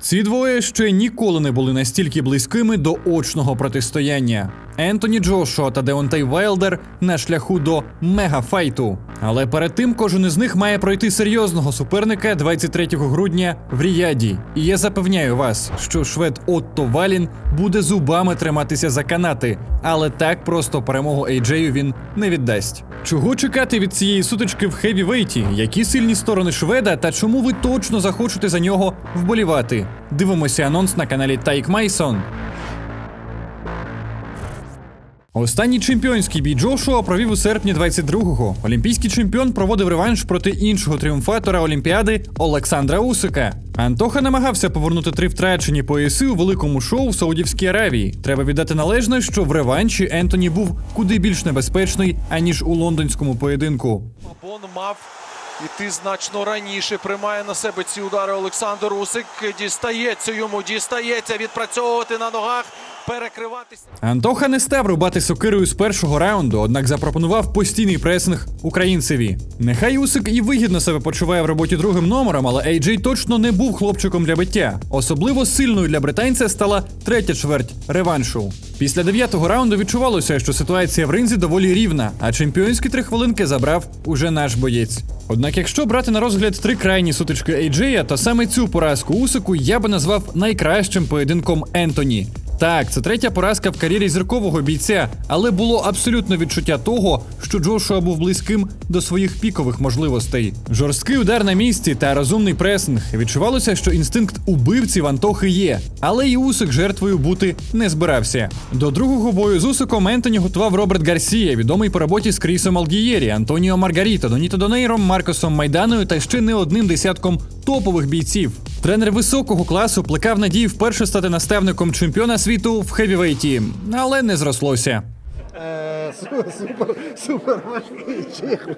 Ці двоє ще ніколи не були настільки близькими до очного протистояння. Ентоні Джошуа та Деонтей Вайлдер на шляху до мегафайту. Але перед тим кожен із них має пройти серйозного суперника 23 грудня в Ріяді. І я запевняю вас, що швед Отто Валін буде зубами триматися за канати, але так просто перемогу Ейджею він не віддасть. Чого чекати від цієї сутички в хевівейті? Які сильні сторони шведа та чому ви точно захочете за нього вболівати? Дивимося анонс на каналі Тайк Майсон. Останній чемпіонський бій Джошуа провів у серпні 22-го. Олімпійський чемпіон проводив реванш проти іншого тріумфатора Олімпіади Олександра Усика. Антоха намагався повернути три втрачені пояси у великому шоу в Саудівській Аравії. Треба віддати належне, що в реванші Ентоні був куди більш небезпечний аніж у лондонському поєдинку. Бон мав іти значно раніше. Приймає на себе ці удари Олександр Усик. Дістається йому, дістається відпрацьовувати на ногах, перекриватися. Антоха не став рубати сокирою з першого раунду, однак запропонував постійний пресинг українцеві. Нехай Усик і вигідно себе почуває в роботі другим номером, але Ейджей точно не був хлопчиком для биття. Особливо сильною для британця стала третя чверть реваншу. Після дев'ятого раунду відчувалося, що ситуація в ринзі доволі рівна, а чемпіонські три хвилинки забрав уже наш боєць. Однак, якщо брати на розгляд три крайні сутички Ейджея, то саме цю поразку Усику я би назвав найкращим поєдинком Ентоні. Так, це третя поразка в кар'єрі зіркового бійця, але було абсолютно відчуття того, що Джошуа був близьким до своїх пікових можливостей. Жорсткий удар на місці та розумний пресинг. Відчувалося, що інстинкт убивці в Антохи є, але і Усик жертвою бути не збирався. До другого бою з Усиком Ентоні готував Роберт Гарсія, відомий по роботі з Крісом Алдієрі, Антоніо Маргаріто, Доніто Донейром, Маркосом Майданою та ще не одним десятком топових бійців. Тренер високого класу плекав надії вперше стати наставником чемпіона світу в хевівейті, але не зрослося. Е, Супер, супер важкий чих.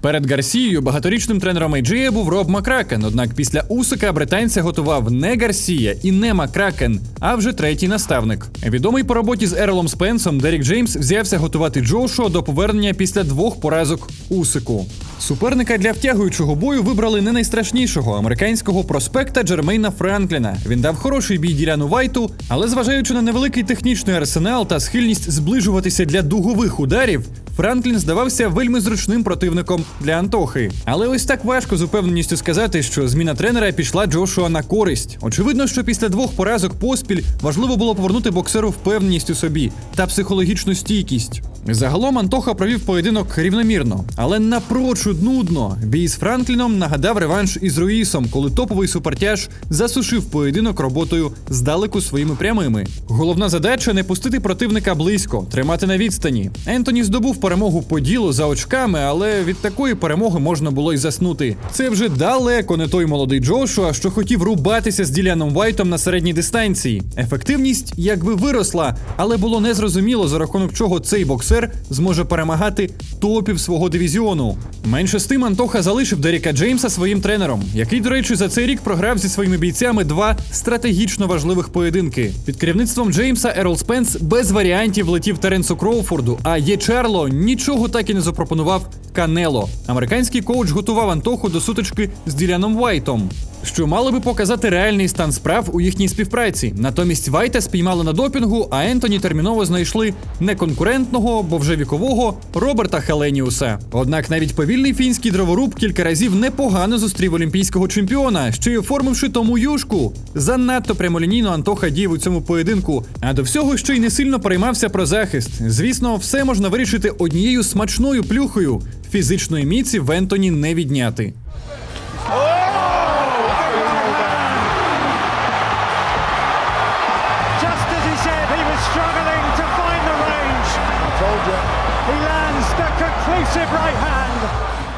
Перед Гарсією багаторічним тренером Ейджея був Роб Макракен. Однак після Усика британця готував не Гарсія і не Макракен, а вже третій наставник. Відомий по роботі з Ерлом Спенсом, Дерік Джеймс взявся готувати Джошуа до повернення після двох поразок Усику. Суперника для втягуючого бою вибрали не найстрашнішого американського проспекта Джермейна Франкліна. Він дав хороший бій Діляну Вайту, але зважаючи на невеликий технічний арсенал та схильність зближуватися для дугових ударів, Франклін здавався вельми зручним противником для Антохи. Але ось так важко з упевненістю сказати, що зміна тренера пішла Джошуа на користь. Очевидно, що після двох поразок поспіль важливо було повернути боксеру впевненість у собі та психологічну стійкість. Загалом Антоха провів поєдинок рівномірно, але напрочуд нудно. Бій з Франкліном нагадав реванш із Руїсом, коли топовий супертяж засушив поєдинок роботою здалеку своїми прямими. Головна задача не пустити противника близько, тримати на відстані. Ентоні здобув перемогу по ділу за очками, але від такої перемоги можна було й заснути. Це вже далеко не той молодий Джошуа, що хотів рубатися з Діляном Вайтом на середній дистанції. Ефективність якби виросла, але було незрозуміло, за рахунок чого цей боксер зможе перемагати топів свого дивізіону. Менше з тим Антоха залишив Деріка Джеймса своїм тренером, який, до речі, за цей рік програв зі своїми бійцями два стратегічно важливих поєдинки. Під керівництвом Джеймса Ерол Спенс без варіантів летів Теренсу Кроуфорду, а Є Чарло нічого так і не запропонував Канело. Американський коуч готував Антоху до сутички з Діляном Вайтом. Що мали би показати реальний стан справ у їхній співпраці. Натомість Вайта спіймали на допінгу, а Ентоні терміново знайшли не конкурентного, бо вже вікового Роберта Хеленіуса. Однак навіть повільний фінський дроворуб кілька разів непогано зустрів олімпійського чемпіона, ще й оформивши тому юшку. Занадто прямолінійно Антоха діяв у цьому поєдинку, а до всього ще й не сильно переймався про захист. Звісно, все можна вирішити однією смачною плюхою. Фізичної міці в Ентоні не відняти. Struggling to find the range. I told you. He lands the conclusive right hand.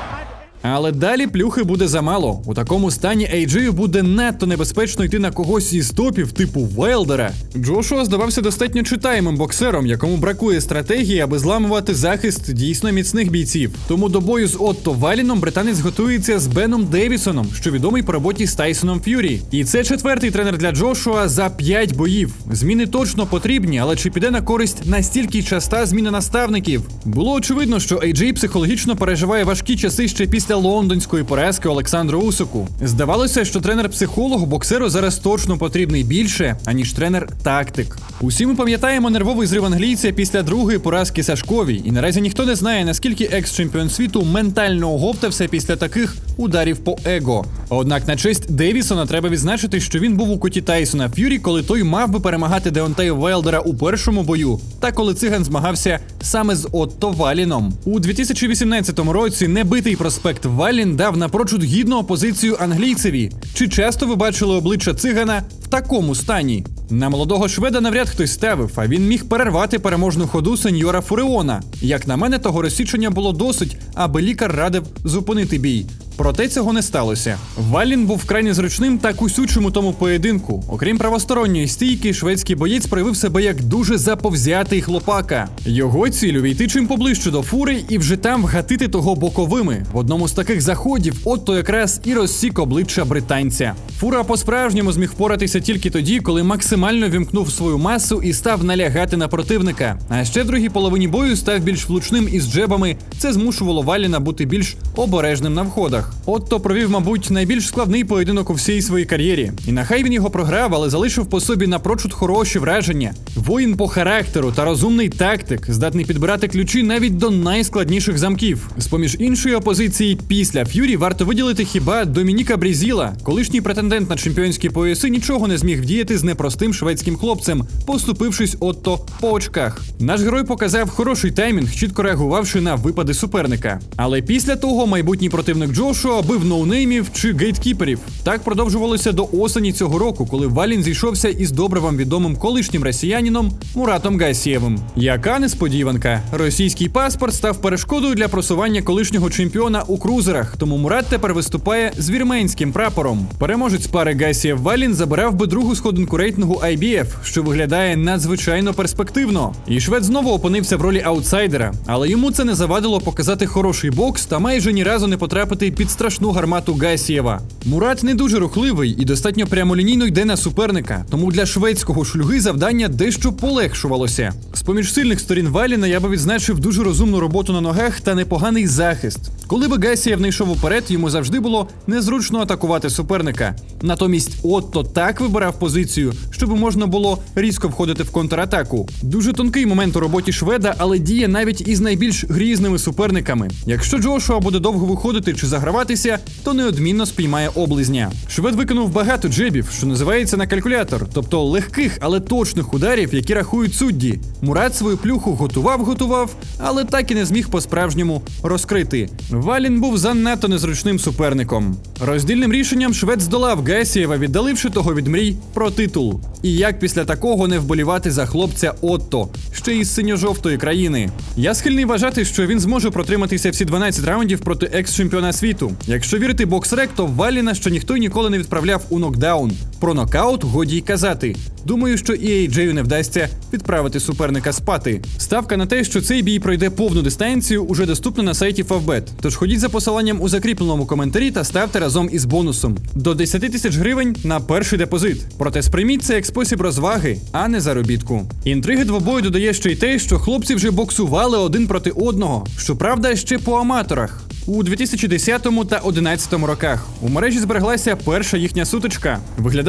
Але далі плюхи буде замало. У такому стані Ейджею буде надто небезпечно йти на когось із топів типу Велдера. Джошуа здавався достатньо читаємим боксером, якому бракує стратегії, аби зламувати захист дійсно міцних бійців. Тому до бою з Отто Валіном британець готується з Беном Девісоном, що відомий по роботі з Тайсоном Ф'юрі. І це четвертий тренер для Джошуа за п'ять боїв. Зміни точно потрібні, але чи піде на користь настільки часта зміна наставників? Було очевидно, що Ейджей психологічно переживає важкі часи ще після після лондонської поразки Олександру Усику. Здавалося, що тренер-психолог боксеру зараз точно потрібний більше, аніж тренер-тактик. Усі ми пам'ятаємо нервовий зрив англійця після другої поразки Сашковій, і наразі ніхто не знає, наскільки екс-чемпіон світу ментально оговтався після таких ударів по его. Однак на честь Девісона треба відзначити, що він був у коті Тайсона Ф'юрі, коли той мав би перемагати Деонтея Вайлдера у першому бою, та коли циган змагався саме з Отто Валіном. У 2018 році небитий проспект Валін дав напрочуд гідну опозицію англійцеві. Чи часто ви бачили обличчя цигана в такому стані? На молодого шведа навряд хтось ставив, а він міг перервати переможну ходу сеньора Фуреона. Як на мене, того розсічення було досить, аби лікар радив зупинити бій. Проте цього не сталося. Валін був вкрай зручним та кусючим у тому поєдинку. Окрім правосторонньої стійки, шведський боєць проявив себе як дуже заповзятий хлопака. Його ціль увійти чим поближче до фури і вже там вгатити того боковими. В одному з таких заходів Отто якраз і розсік обличчя британця. Фура по-справжньому зміг впоратися тільки тоді, коли максимально вімкнув свою масу і став налягати на противника. А ще в другій половині бою став більш влучним із джебами. Це змушувало Валіна бути більш обережним на входах. Отто провів, мабуть, найбільш складний поєдинок у всій своїй кар'єрі. І нехай він його програв, але залишив по собі напрочуд хороші враження. Воїн по характеру та розумний тактик, здатний підбирати ключі навіть до найскладніших замків. З поміж іншої опозиції після Ф'юрі варто виділити хіба Домініка Брізіла, колишній претендент на чемпіонські пояси, нічого не зміг вдіяти з непростим шведським хлопцем, поступившись отто по очках. Наш герой показав хороший таймінг, чітко реагувавши на випади суперника. Але після того майбутній противник Джошуа бив ноунеймів чи гейткіперів. Так продовжувалося до осені цього року, коли Валін зійшовся із добре вам відомим колишнім росіянином Муратом Гасієвим. Яка несподіванка! Російський паспорт став перешкодою для просування колишнього чемпіона у крузерах, тому Мурат тепер виступає з вірменським прапором. Переможець пари Гасієв Валін забирав би другу сходинку рейтингу IBF, що виглядає надзвичайно перспективно. І швед знову опинився в ролі аутсайдера, але йому це не завадило показати хороший бокс та майже ні разу не потрапити під страшну гармату Гасієва. Мурат не дуже рухливий і достатньо прямолінійно йде на суперника, тому для шведського шлюги завдання дещо полегшувалося. З поміж сильних сторін Валіна я би відзначив дуже розумну роботу на ногах та непоганий захист. Коли би Гасієв не йшов уперед, йому завжди було незручно атакувати суперника. Натомість Отто так вибирав позицію, щоб можна було різко входити в контратаку. Дуже тонкий момент у роботі шведа, але діє навіть із найбільш грізними суперниками. Якщо Джошуа буде довго виходити чи заграватися, то неодмінно спіймає облизня. Швед виконав багато джебів, що називається на калькулятор, тобто легких, але точних ударів, які рахують судді. Мурат свою плюху готував, готував, але так і не зміг по-справжньому розкрити. Валін був занадто незручним суперником. Роздільним рішенням швед здолав Гасієва, віддаливши того від мрій про титул. І як після такого не вболівати за хлопця Отто, ще із синьо-жовтої країни. Я схильний вважати, що він зможе протриматися всі 12 раундів проти екс-чемпіона світу. Якщо вірити боксрек, то Валіна ще ніхто ніколи не відправляв у нокдаун. Про нокаут годі й казати. Думаю, що і AJ не вдасться відправити суперника спати. Ставка на те, що цей бій пройде повну дистанцію, уже доступна на сайті Favbet. Тож ходіть за посиланням у закріпленому коментарі та ставте разом із бонусом до 10 тисяч гривень на перший депозит. Проте сприйміть це як спосіб розваги, а не заробітку. Інтриги двобою додає ще й те, що хлопці вже боксували один проти одного. Щоправда, ще по аматорах. У 2010 та 2011 роках у мережі збереглася перша їхня сутичка.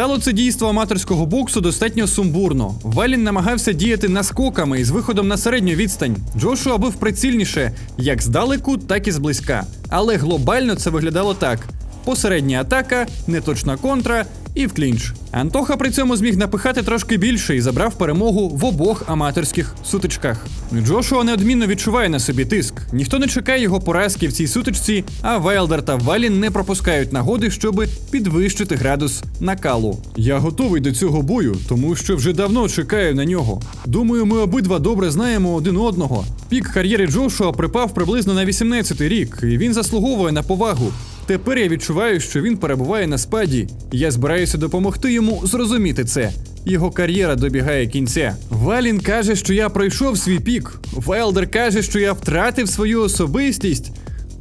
Виглядало це дійство аматорського боксу достатньо сумбурно. Валін намагався діяти наскоками із виходом на середню відстань. Джошуа бив прицільніше як здалеку, так і зблизька. Але глобально це виглядало так: посередня атака, неточна контра і в клінч. Антоха при цьому зміг напихати трошки більше і забрав перемогу в обох аматорських сутичках. Джошуа неодмінно відчуває на собі тиск. Ніхто не чекає його поразки в цій сутичці, а Вайлдер та Валін не пропускають нагоди, щоб підвищити градус накалу. Я готовий до цього бою, тому що вже давно чекаю на нього. Думаю, ми обидва добре знаємо один одного. Пік кар'єри Джошуа припав приблизно на 18-й рік, і він заслуговує на повагу. Тепер я відчуваю, що він перебуває на спаді. Я збираюся допомогти йому зрозуміти це. Його кар'єра добігає кінця. Валін каже, що я пройшов свій пік. Вайлдер каже, що я втратив свою особистість.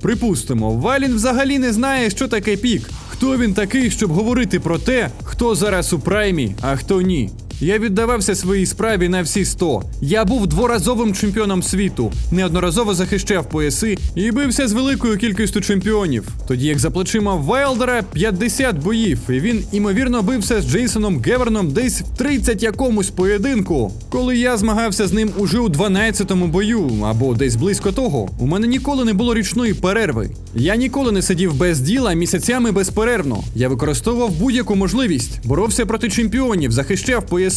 Припустимо, Валін взагалі не знає, що таке пік. Хто він такий, щоб говорити про те, хто зараз у праймі, а хто ні. Я віддавався своїй справі на всі 100. Я був дворазовим чемпіоном світу, неодноразово захищав пояси і бився з великою кількістю чемпіонів. Тоді як за плечима Вайлдера 50 боїв, і він імовірно бився з Джейсоном Геверном десь в 30 якомусь поєдинку. Коли я змагався з ним уже у 12-му бою, або десь близько того, у мене ніколи не було річної перерви. Я ніколи не сидів без діла місяцями безперервно. Я використовував будь-яку можливість, боровся проти чемпіонів, захищав пояси.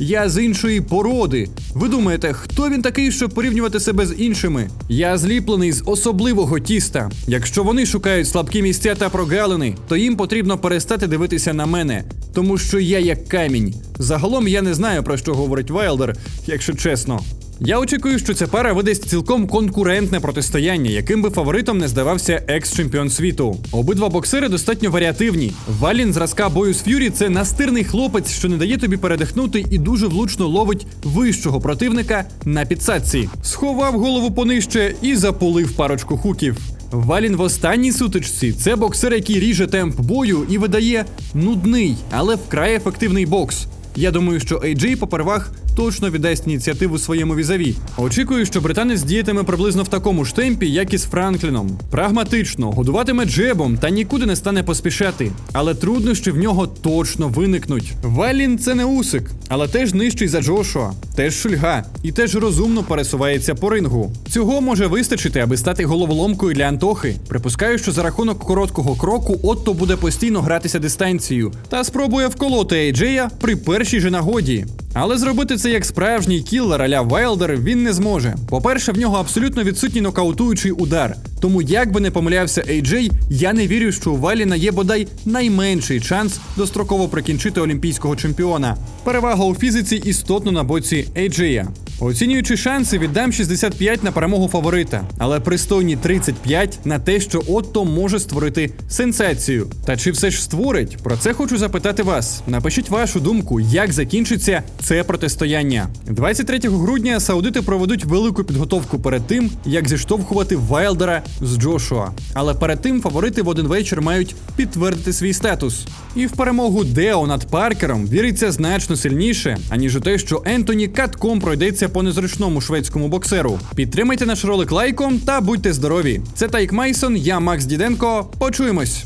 Я з іншої породи. Ви думаєте, хто він такий, щоб порівнювати себе з іншими? Я зліплений з особливого тіста. Якщо вони шукають слабкі місця та прогалини, то їм потрібно перестати дивитися на мене, тому що я як камінь. Загалом я не знаю про що говорить Вайлдер, якщо чесно. Я очікую, що ця пара видасть цілком конкурентне протистояння, яким би фаворитом не здавався екс-чемпіон світу. Обидва боксери достатньо варіативні. Валін зразка бою з Ф'юрі це настирний хлопець, що не дає тобі передихнути і дуже влучно ловить вищого противника на підсадці. Сховав голову понижче і запулив парочку хуків. Валін в останній сутичці це боксер, який ріже темп бою і видає нудний, але вкрай ефективний бокс. Я думаю, що AJ попервах точно віддасть ініціативу своєму візаві. Очікую, що британець діятиме приблизно в такому ж темпі, як і з Франкліном. Прагматично, годуватиме джебом та нікуди не стане поспішати. Але труднощі в нього точно виникнуть. Валін це не усик, але теж нижчий за Джошуа, теж шульга і теж розумно пересувається по рингу. Цього може вистачити, аби стати головоломкою для Антохи. Припускаю, що за рахунок короткого кроку Отто буде постійно гратися дистанцією та спробує вколоти Ейджея при першій же нагоді. Але зробити це як справжній кіллер аля Вайлдер він не зможе. По-перше, в нього абсолютно відсутній нокаутуючий удар. Тому як би не помилявся AJ, я не вірю, що у Валіна є бодай найменший шанс достроково прикінчити олімпійського чемпіона. Перевага у фізиці істотно на боці AJ. Оцінюючи шанси, віддам 65 на перемогу фаворита, але пристойні 35 на те, що Отто може створити сенсацію. Та чи все ж створить? Про це хочу запитати вас. Напишіть вашу думку, як закінчиться це протистояння. 23 грудня саудити проведуть велику підготовку перед тим, як зіштовхувати Вайлдера з Джошуа. Але перед тим фаворити в один вечір мають підтвердити свій статус. І в перемогу Део над Паркером віриться значно сильніше, аніж у те, що Ентоні катком пройдеться по незручному шведському боксеру. Підтримайте наш ролик лайком та будьте здорові. Це Тайк Майсон, я Макс Діденко. Почуємось.